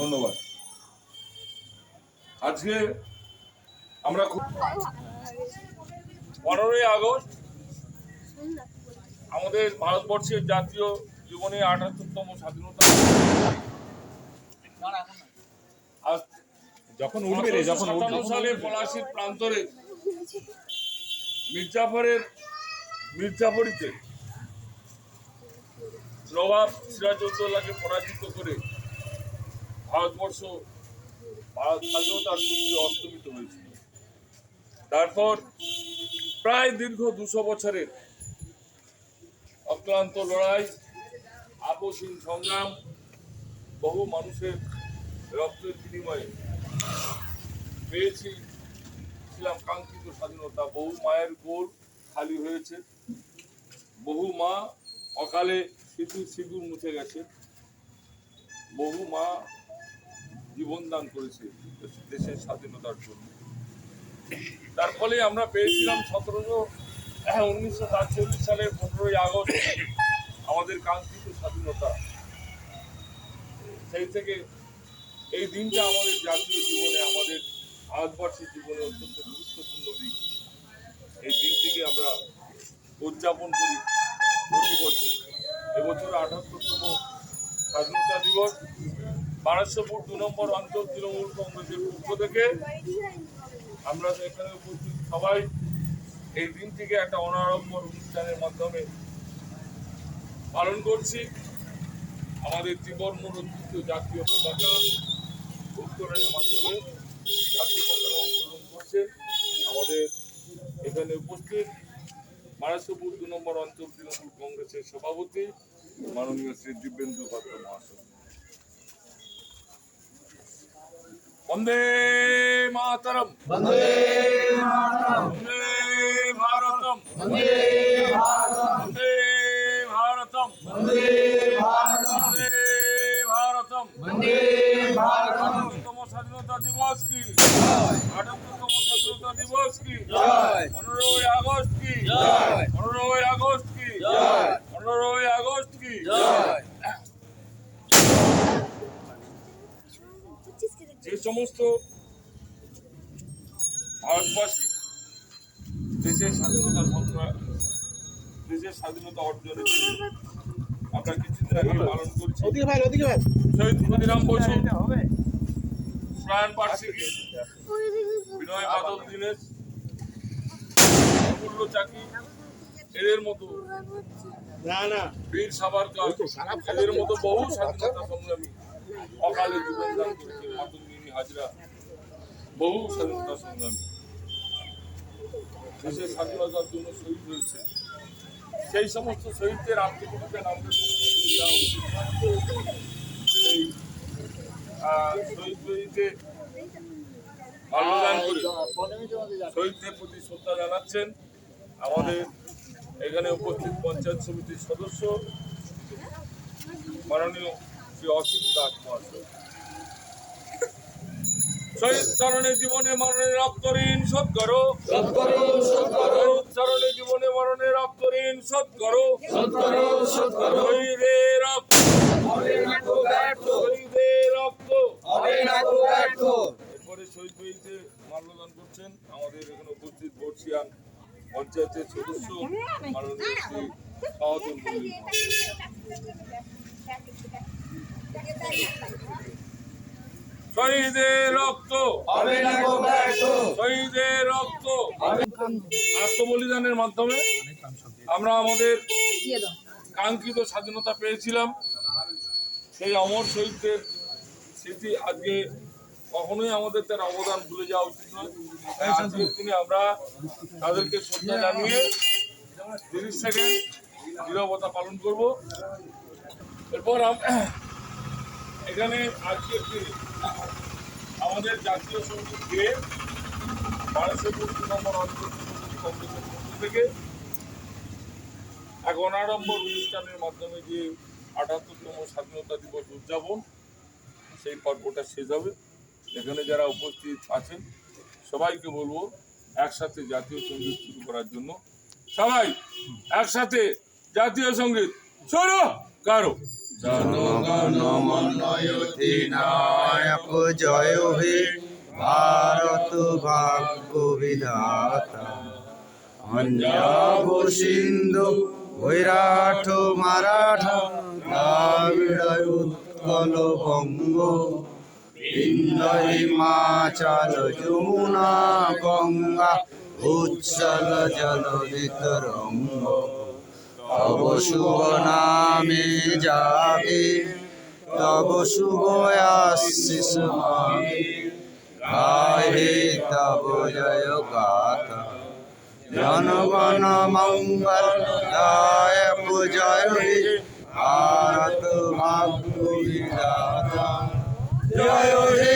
ধন্যবাদ। আজকে আমরা খুব পনেরোই আগস্ট আমাদের ভারতবর্ষের জাতীয় জীবনে আঠাত্তরতম স্বাধীনতা আজ যখন উঠবে রে যখন সালে পলাশির প্রান্তরে মির্জাফরের মির্জাফরিতে নবাব সিরাজউদ্দৌলাকে পরাজিত করে ভারতবর্ষ ভারত স্বাধীনতার সূর্য অস্তমিত হয়েছিল। তারপর প্রায় দীর্ঘ দুশো বছরের অক্লান্ত লড়াই আপসীন সংগ্রাম, বহু মানুষের রক্তের বিনিময়ে পেয়েছি, ছিলাম কাঙ্ক্ষিত স্বাধীনতা। বহু মায়ের কোল খালি হয়েছে। বহু মা অকালে সিঁদুর সিঁদুর মুছে গেছে। বহু মা জীবন দান করেছে দেশের স্বাধীনতার জন্য। তার ফলে আমরা পেয়েছিলাম সতেরোশো উনিশশো সাতচল্লিশ সালের পনেরোই আগস্ট আমাদের কাঙ্ক্ষিত স্বাধীনতা। সেই থেকে এই দিনটা আমাদের জাতীয় জীবনে, আমাদের ভারতবর্ষের জীবনে অত্যন্ত গুরুত্বপূর্ণ দিন। এই দিনটিকে আমরা উদযাপন করি প্রতি বছর। এবছর আঠাত্তরতম স্বাধীনতা দিবস। বারাসপুর দু নম্বর অঞ্চল তৃণমূল কংগ্রেসের পক্ষ থেকে আমরা এখানে উপস্থিত সবাই। এই দিনটিকে একটা অনাড়ম্বর অনুষ্ঠানের মাধ্যমে পালন করছি। আমাদের ত্রিবর্ণ রঞ্জিত জাতীয় পতাকা উত্তোলনের মাধ্যমে জাতীয় পতাকা উত্তোলন করছে। আমাদের এখানে উপস্থিত মারাসপুর দু নম্বর অঞ্চল তৃণমূল কংগ্রেসের সভাপতি মাননীয় শ্রী দিব্যেন্দু পাত্র মহাশয়। వందే మాతరం వందే మాతరం వందే భారతం వందే భారతం వందే భారతం వందే সমস্ত ভারতবাসী দেশের স্বাধীনতা সংগ্রাম দেশের স্বাধীনতা অর্জনের আমরা কিছুদিন আগে পালন করছি। ওদিকে ভাই শহীদ ক্ষুদিরাম বসু প্রয়াণ বার্ষিকী বিনয় বাদল দীনেশ অমূল্য চাকি এদের মতো না না। বীর সাভারকর এদের মতো বহু স্বাধীনতা সংগ্রামী অকালে জীবন দান করেছে। হাজরা। বহু স্বাধীনতা সংগ্রামী। দেশের স্বাধীনতার জন্য শহীদ হয়েছে। সেই সমস্ত শহীদদের করে। শহীদদের প্রতি শ্রদ্ধা জানাচ্ছেন আমাদের এখানে উপস্থিত পঞ্চায়েত সমিতির সদস্য, মাননীয় শ্রী অসীম দাস মহাশয়। শহীদ চরণের জীবনে মরণের রক্ত ঋণ শোধ করো শহীদ চরণের জীবনে মরণের রক্ত ঋণ শোধ করো শহীদের রক্ত। শহীদের রক্ত। এরপরে শহীদ বইতে মাল্যদান করছেন আমাদের এখানে উপস্থিত বর্ষিয়ান পঞ্চায়েতের সদস্য মাননীয় শ্রী মহাশয়। শহীদের রক্ত। হবে না শহীদের রক্ত। আত্মবলিদানের মাধ্যমে আমরা আমাদের কাঙ্ক্ষিত স্বাধীনতা পেয়েছিলাম। সেই অমর শহীদদের স্মৃতি আজকে কখনোই আমাদের তার অবদান ভুলে যাওয়া উচিত নয়। আজকের দিনে আমরা তাদেরকে শ্রদ্ধা জানিয়ে তিরিশ সেকেন্ড নিরবতা পালন করব। এরপর এখানে আজকের দিনে আমাদের জাতীয় সংগীত গেয়ে বারোশো কোটি নম্বর অঞ্চল থেকে এক অনাড়ম্বর অনুষ্ঠানের মাধ্যমে যে আটাত্তরতম স্বাধীনতা দিবস উদযাপন, সেই পর্বটা শেষ হবে। এখানে যারা উপস্থিত আছেন, সবাইকে বলব একসাথে জাতীয় সংগীত শুরু করার জন্য। সবাই একসাথে জাতীয় সংগীত শুরু কারও। জনগণ মন অধিনায়ক জয় হে ভারত ভাগ্য বিধাতা পঞ্জাব সিন্ধু বৈরাঠ মারাঠা দ্রাবিড় উৎকল বঙ্গ ইন্দ হিমাচল যমুনা গঙ্গা উচ্ছল জল বিতরঙ্গ তব শুভ নামে যাবে, তব শুভ আশিস গাহে তব জয় গাথা। জনগণ মঙ্গল দায়ক জয় হে, ভারত ভাগ্য জয় হে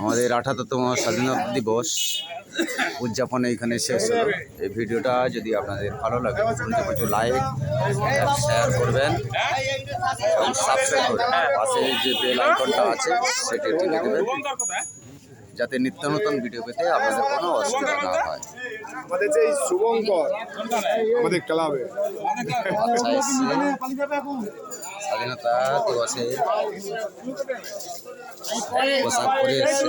আমাদের আঠাত্তরতম স্বাধীনতা দিবস উদযাপন এইখানে শেষ হলো। এই ভিডিওটা যদি আপনাদের ভালো লাগে একটু লাইক শেয়ার করবেন এবং সাবস্ক্রাইব করবেন। পাশে যে বেল আইকনটা আছে সেটি টিপে দেবেন যাতে নিত্য নতুন ভিডিও পেতে আপনাদের কোনো অসুবিধা না হয়। আমাদের যে শুভঙ্কর আমাদের ক্লাবে। স্বাধীনতা দিবসে পোশাক পরে এসছে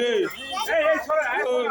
এই, এই,